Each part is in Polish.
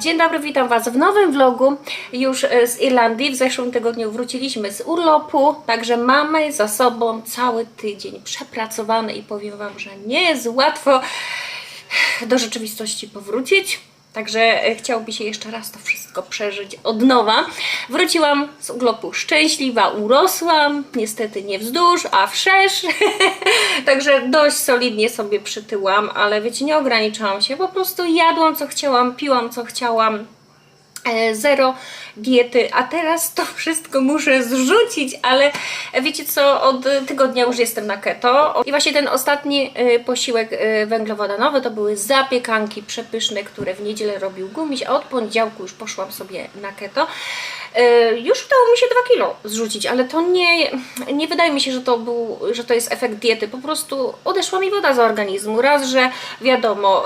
Dzień dobry, witam Was w nowym vlogu już e, z Irlandii. W zeszłym tygodniu wróciliśmy z urlopu, także mamy za sobą cały tydzień przepracowany i powiem Wam, że nie jest łatwo do rzeczywistości powrócić. Także e, chciałoby się jeszcze raz to wszystko przeżyć od nowa. Wróciłam z urlopu szczęśliwa, urosłam, niestety nie wzdłuż, a wszerz. Także dość solidnie sobie przytyłam, ale wiecie, nie ograniczałam się, po prostu jadłam co chciałam, piłam co chciałam. E, Zero diety, a teraz to wszystko muszę zrzucić, ale wiecie co, od tygodnia już jestem na keto. I właśnie ten ostatni e, posiłek e, węglowodanowy to były zapiekanki przepyszne, które w niedzielę robił gumiś, a od poniedziałku już poszłam sobie na keto. E, Już udało mi się 2 kilo zrzucić, ale to nie, nie wydaje mi się, że to, był, że to jest efekt diety, po prostu odeszła mi woda z organizmu, raz, że wiadomo,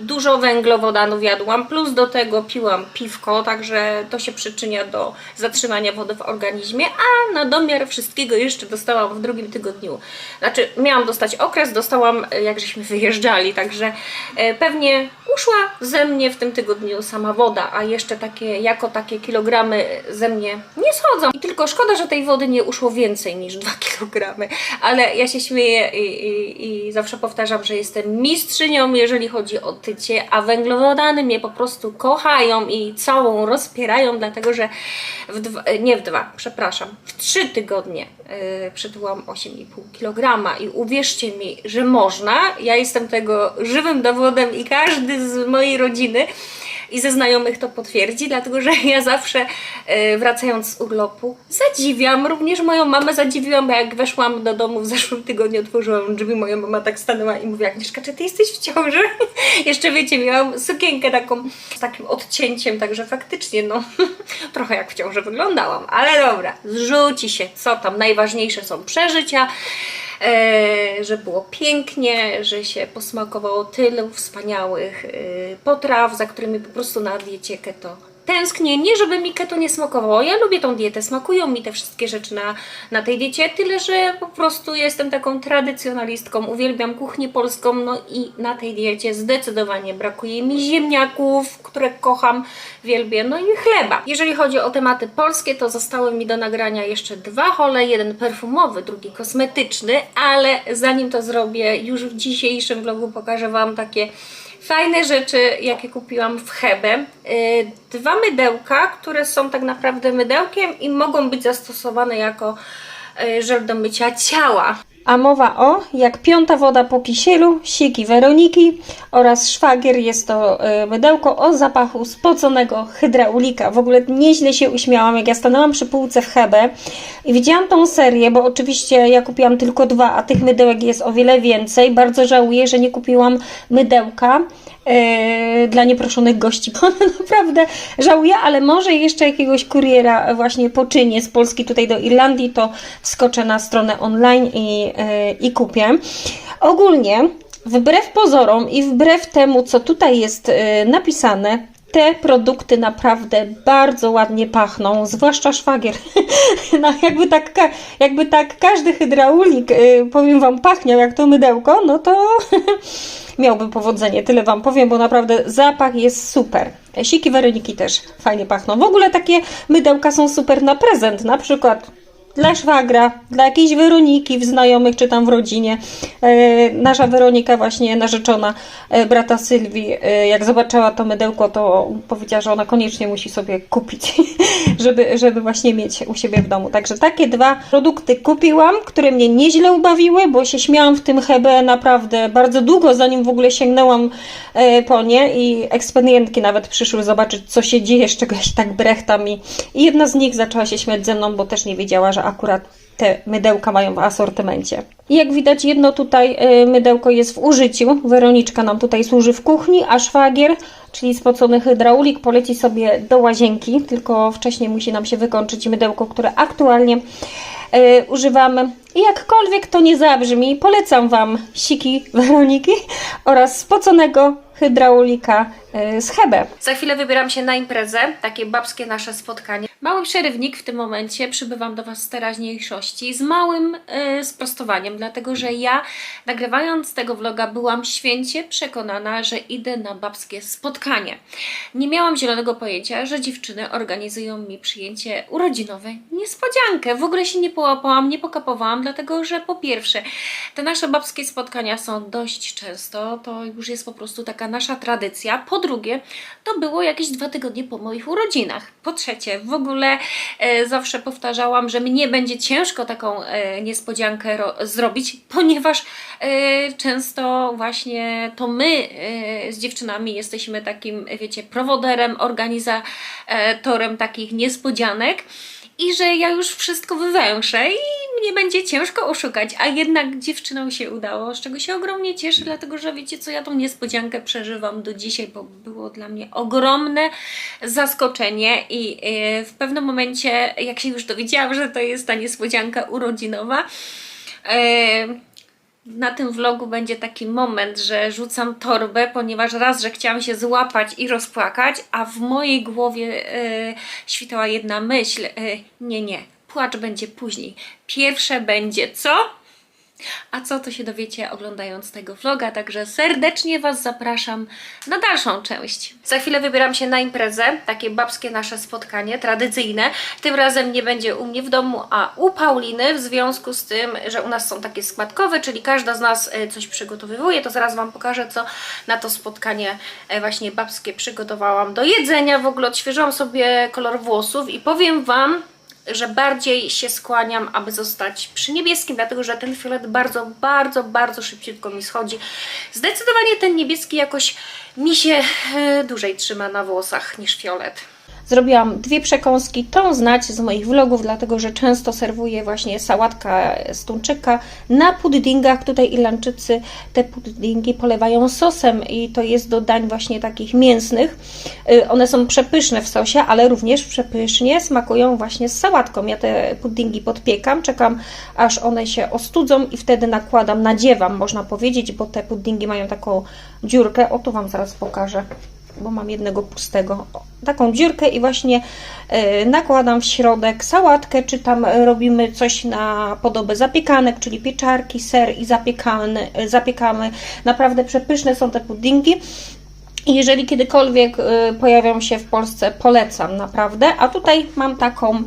dużo węglowodanów jadłam, plus do tego piłam piwko, także to się przyczynia do zatrzymania wody w organizmie, a na domiar wszystkiego jeszcze dostałam w drugim tygodniu. Znaczy, miałam dostać okres, dostałam e, jak żeśmy wyjeżdżali, także e, pewnie uszła ze mnie w tym tygodniu sama woda, a jeszcze takie, jako takie kilogramy ze mnie nie schodzą. I tylko szkoda, że tej wody nie uszło więcej niż 2 kilogramy, ale ja się śmieję i, i, i zawsze powtarzam, że jestem mistrzynią, jeżeli chodzi o a węglowodany mnie po prostu kochają i całą rozpierają, dlatego że w dwa, nie w dwa, przepraszam, w trzy tygodnie yy, przytyłam 8,5 kg i uwierzcie mi, że można. Ja jestem tego żywym dowodem i każdy z mojej rodziny i ze znajomych to potwierdzi, dlatego że ja zawsze e, wracając z urlopu zadziwiam, również moją mamę zadziwiłam, bo jak weszłam do domu w zeszłym tygodniu, otworzyłam drzwi, moja mama tak stanęła i mówi, Agnieszka, czy ty jesteś w ciąży? Jeszcze wiecie, miałam sukienkę taką z takim odcięciem, także faktycznie no trochę jak w ciąży wyglądałam, ale dobra, zrzuci się, co tam, najważniejsze są przeżycia, e, że było pięknie, że się posmakowało tylu wspaniałych e, potraw, za którymi po prostu na diecie keto tęsknię. Nie, żeby mi keto nie smakowało. Ja lubię tą dietę, smakują mi te wszystkie rzeczy na, na tej diecie, tyle że po prostu jestem taką tradycjonalistką, uwielbiam kuchnię polską, no i na tej diecie zdecydowanie brakuje mi ziemniaków, które kocham, wielbię, no i chleba. Jeżeli chodzi o tematy polskie, to zostały mi do nagrania jeszcze dwa hole, jeden perfumowy, drugi kosmetyczny, ale zanim to zrobię, już w dzisiejszym vlogu pokażę Wam takie fajne rzeczy, jakie kupiłam w Hebe. Yy, Dwa mydełka, które są tak naprawdę mydełkiem i mogą być zastosowane jako yy, żel do mycia ciała. A mowa o, jak piąta woda po kisielu, siki Weroniki oraz szwagier jest to yy, mydełko o zapachu spoconego hydraulika. W ogóle nieźle się uśmiałam, jak ja stanęłam przy półce w Hebe i widziałam tą serię, bo oczywiście ja kupiłam tylko dwa, a tych mydełek jest o wiele więcej. Bardzo żałuję, że nie kupiłam mydełka e, dla nieproszonych gości. Bo naprawdę żałuję, ale może jeszcze jakiegoś kuriera właśnie poczynię z Polski tutaj do Irlandii, to wskoczę na stronę online i, e, i kupię. Ogólnie, wbrew pozorom i wbrew temu, co tutaj jest e, napisane, te produkty naprawdę bardzo ładnie pachną, zwłaszcza szwagier. No, jakby, tak, jakby tak każdy hydraulik, powiem Wam, pachniał jak to mydełko, no to miałby powodzenie, tyle Wam powiem, bo naprawdę zapach jest super. Siki Weroniki też fajnie pachną. W ogóle takie mydełka są super na prezent, na przykład dla szwagra, dla jakiejś Weroniki w znajomych czy tam w rodzinie. E, nasza Weronika właśnie narzeczona e, brata Sylwii, e, jak zobaczyła to mydełko, to powiedziała, że ona koniecznie musi sobie kupić, żeby, żeby właśnie mieć u siebie w domu. Także takie dwa produkty kupiłam, które mnie nieźle ubawiły, bo się śmiałam w tym Hebe naprawdę bardzo długo, zanim w ogóle sięgnęłam po nie i ekspedientki nawet przyszły zobaczyć, co się dzieje, z czego ja się tak brechtam i jedna z nich zaczęła się śmiać ze mną, bo też nie wiedziała, że akurat te mydełka mają w asortymencie. I jak widać, jedno tutaj y, mydełko jest w użyciu. Weroniczka nam tutaj służy w kuchni, a szwagier, czyli spocony hydraulik, poleci sobie do łazienki, tylko wcześniej musi nam się wykończyć mydełko, które aktualnie y, używamy. I jakkolwiek to nie zabrzmi, polecam Wam siki Weroniki oraz spoconego hydraulika e, schebę. Za chwilę wybieram się na imprezę, takie babskie nasze spotkanie. Mały przerywnik w tym momencie, przybywam do Was z teraźniejszości z małym e, sprostowaniem, dlatego że ja nagrywając tego vloga byłam święcie przekonana, że idę na babskie spotkanie. Nie miałam zielonego pojęcia, że dziewczyny organizują mi przyjęcie urodzinowe, niespodziankę. W ogóle się nie połapałam, nie pokapowałam, dlatego że po pierwsze, te nasze babskie spotkania są dość często, to już jest po prostu taka nasza tradycja. Po drugie, to było jakieś dwa tygodnie po moich urodzinach. Po trzecie, w ogóle e, zawsze powtarzałam, że mnie będzie ciężko taką e, niespodziankę ro- zrobić, ponieważ e, często właśnie to my e, z dziewczynami jesteśmy takim, wiecie, prowoderem, organizatorem takich niespodzianek i że ja już wszystko wywęszę i mnie będzie ciężko oszukać, a jednak dziewczynom się udało, z czego się ogromnie cieszę, dlatego że wiecie co, ja tą niespodziankę przeżywam do dzisiaj, bo było dla mnie ogromne zaskoczenie i e, w pewnym momencie, jak się już dowiedziałam, że to jest ta niespodzianka urodzinowa, e, na tym vlogu będzie taki moment, że rzucam torbę, ponieważ raz, że chciałam się złapać i rozpłakać, a w mojej głowie e, świtała jedna myśl. E, nie, nie, płacz będzie później. Pierwsze będzie co? A co to się dowiecie oglądając tego vloga, także serdecznie Was zapraszam na dalszą część. Za chwilę wybieram się na imprezę, takie babskie nasze spotkanie, tradycyjne. Tym razem nie będzie u mnie w domu, a u Pauliny, w związku z tym, że u nas są takie składkowe, czyli każda z nas e, coś przygotowywuje, to zaraz Wam pokażę, co na to spotkanie e, właśnie babskie przygotowałam do jedzenia. W ogóle odświeżyłam sobie kolor włosów i powiem Wam, że bardziej się skłaniam, aby zostać przy niebieskim, dlatego że ten fiolet bardzo, bardzo, bardzo szybciutko mi schodzi. Zdecydowanie ten niebieski jakoś mi się e, dłużej trzyma na włosach niż fiolet. Zrobiłam dwie przekąski, tą znać z moich vlogów, dlatego że często serwuję właśnie sałatka z tuńczyka na puddingach. Tutaj Irlandczycy te puddingi polewają sosem i to jest do dań właśnie takich mięsnych. Y, One są przepyszne w sosie, ale również przepysznie smakują właśnie z sałatką. Ja te puddingi podpiekam, czekam aż one się ostudzą i wtedy nakładam, nadziewam można powiedzieć, bo te puddingi mają taką dziurkę. O, tu Wam zaraz pokażę bo mam jednego pustego. Taką dziurkę i właśnie e, nakładam w środek sałatkę, czy tam e, robimy coś na podobę zapiekanek, czyli pieczarki, ser i zapiekany, e, zapiekamy. Naprawdę przepyszne są te puddingi. I Jeżeli kiedykolwiek pojawią się w Polsce, polecam naprawdę. A tutaj mam taką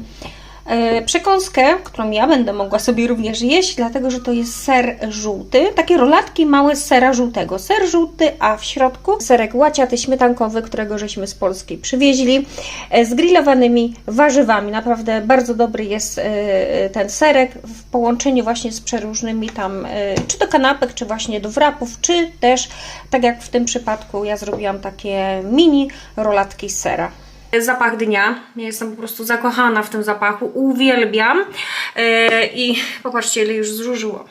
przekąskę, którą ja będę mogła sobie również jeść, dlatego że to jest ser żółty. Takie rolatki małe z sera żółtego. Ser żółty, a w środku serek łaciaty śmietankowy, którego żeśmy z Polski przywieźli, e, z grillowanymi warzywami. Naprawdę bardzo dobry jest e, ten serek w połączeniu właśnie z przeróżnymi tam, e, czy do kanapek, czy właśnie do wrapów, czy też, tak jak w tym przypadku, ja zrobiłam takie mini rolatki z sera. Zapach dnia. Ja jestem po prostu zakochana w tym zapachu. Uwielbiam. Yy, I popatrzcie, ile już zżużyło.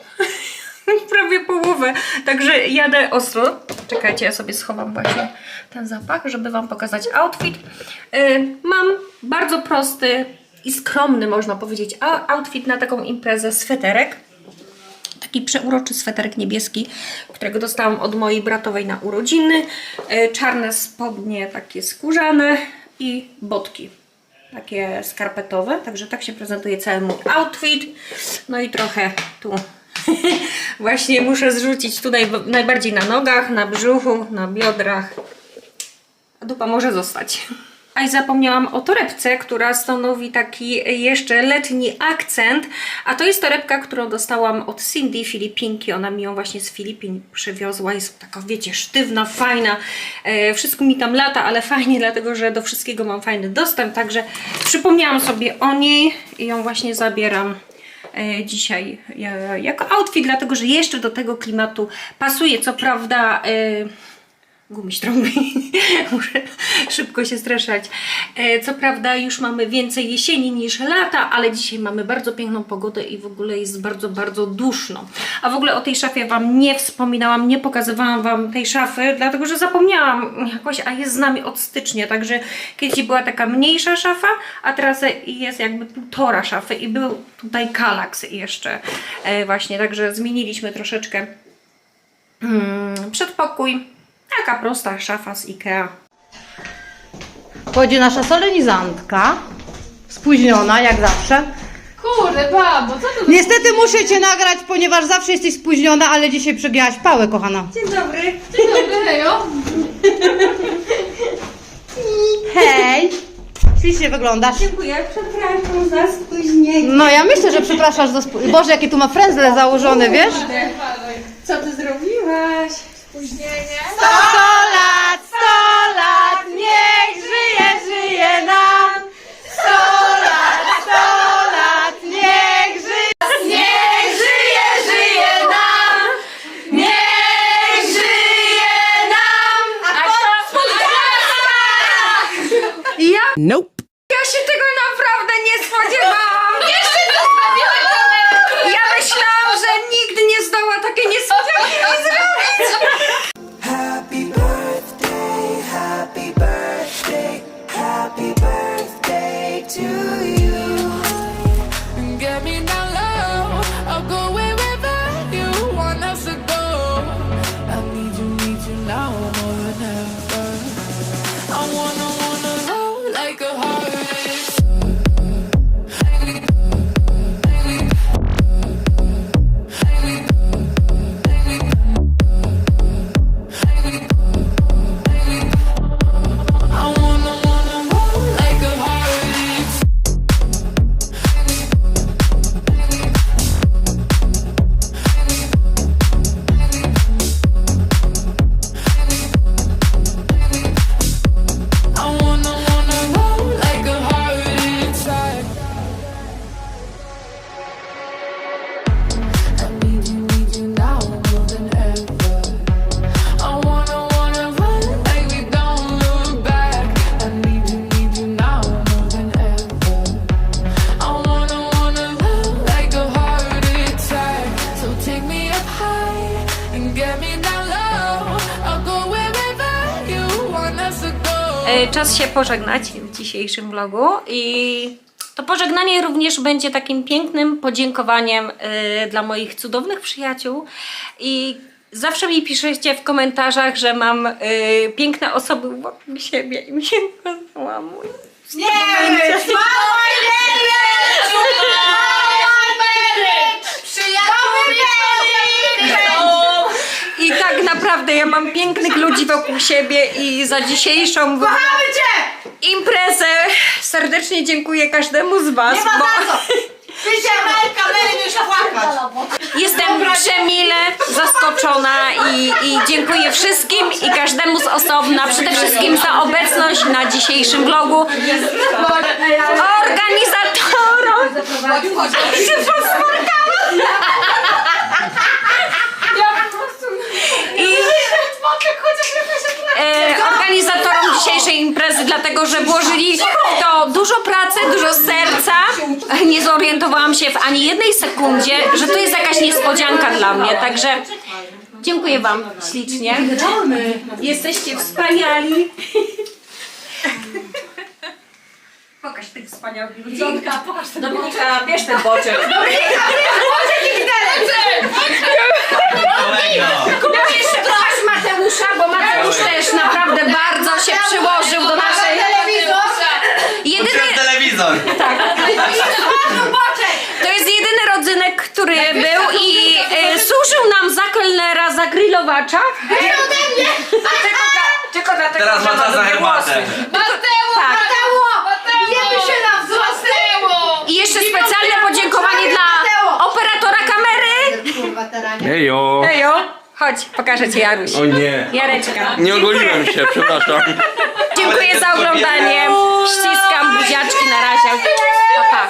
Prawie połowę. Także jadę ostro. Czekajcie, ja sobie schowam właśnie ten zapach, żeby Wam pokazać outfit. Yy, mam bardzo prosty i skromny, można powiedzieć, outfit na taką imprezę sweterek taki przeuroczy sweterek niebieski, którego dostałam od mojej bratowej na urodziny. E, Czarne spodnie, takie skórzane i botki. Takie skarpetowe, także tak się prezentuje cały mój outfit. No i trochę tu właśnie muszę zrzucić tutaj najbardziej na nogach, na brzuchu, na biodrach. A dupa może zostać. A i zapomniałam o torebce, która stanowi taki jeszcze letni akcent. A to jest torebka, którą dostałam od Cindy Filipinki. Ona mi ją właśnie z Filipin przywiozła. Jest taka, wiecie, sztywna, fajna. E, wszystko mi tam lata, ale fajnie, dlatego że do wszystkiego mam fajny dostęp. Także przypomniałam sobie o niej i ją właśnie zabieram e, dzisiaj e, jako outfit, dlatego że jeszcze do tego klimatu pasuje. Co prawda. Gumiś trąbi. Muszę szybko się streszać. E, Co prawda już mamy więcej jesieni niż lata, ale dzisiaj mamy bardzo piękną pogodę i w ogóle jest bardzo, bardzo duszno. A w ogóle o tej szafie Wam nie wspominałam, nie pokazywałam Wam tej szafy, dlatego że zapomniałam jakoś, a jest z nami od stycznia, także kiedyś była taka mniejsza szafa, a teraz jest jakby półtora szafy i był tutaj kalaks jeszcze e, właśnie, także zmieniliśmy troszeczkę mm, przedpokój. Taka prosta szafa z Ikea. Wchodzi nasza solenizantka. Spóźniona, jak zawsze. Kurde, babo, co to Niestety muszę cię nagrać, ponieważ zawsze jesteś spóźniona, ale dzisiaj przegięłaś pałę, kochana. Dzień dobry. Dzień dobry, hejo. Hej! Ślicznie wyglądasz. Dziękuję, przepraszam za spóźnienie. No ja myślę, że przepraszasz za spó- Boże, jakie tu ma frędzle założone, wiesz? Co ty zrobiłaś? Spóźnienie. Sto lat, sto lat, niech żyje, żyje nam! Sto lat, sto lat, niech żyje, niech żyje, żyje nam! Niech żyje nam! A kto? Ja Nope. Czas się pożegnać w dzisiejszym vlogu i to pożegnanie również będzie takim pięknym podziękowaniem e, dla moich cudownych przyjaciół. I zawsze mi piszecie w komentarzach, że mam e, piękne osoby. Wokół siebie i mi się załamuje. I tak naprawdę ja mam pięknych ludzi wokół siebie i za dzisiejszą w- imprezę serdecznie dziękuję każdemu z Was. bo Jestem przemile zaskoczona i, i dziękuję wszystkim i każdemu z osobna, przede wszystkim za obecność na dzisiejszym vlogu. Organizatorom! Się posmarkałam! I e, organizatorom dzisiejszej imprezy, dlatego że włożyli w to dużo pracy, dużo serca. Nie zorientowałam się w ani jednej sekundzie, że to jest jakaś niespodzianka dla mnie, także dziękuję Wam ślicznie. Jesteście wspaniali. Pokaż tych wspaniałych ludzi. Dominika, bierz ten boczek. Kupisz jeszcze trochę Mateusza, bo Mateusz też naprawdę bardzo się przyłożył do naszej... Jedyny, telewizor. to jest jedyny rodzynek, który był i e, służył nam za kelnera, za grillowacza. Tylko dlatego, Teraz że ma czas na herbatę. włosy. Mateusz! Tak. Jemy się na wzrost! I jeszcze specjalne podziękowanie dla operatora kamery. Ejo. Ejo, Chodź, pokażę Ci Jaruś. O nie. Jareczka. Nie ogoliłem się, przepraszam. Dziękuję za oglądanie. Ściskam buziaczki na razie. Pa, pa.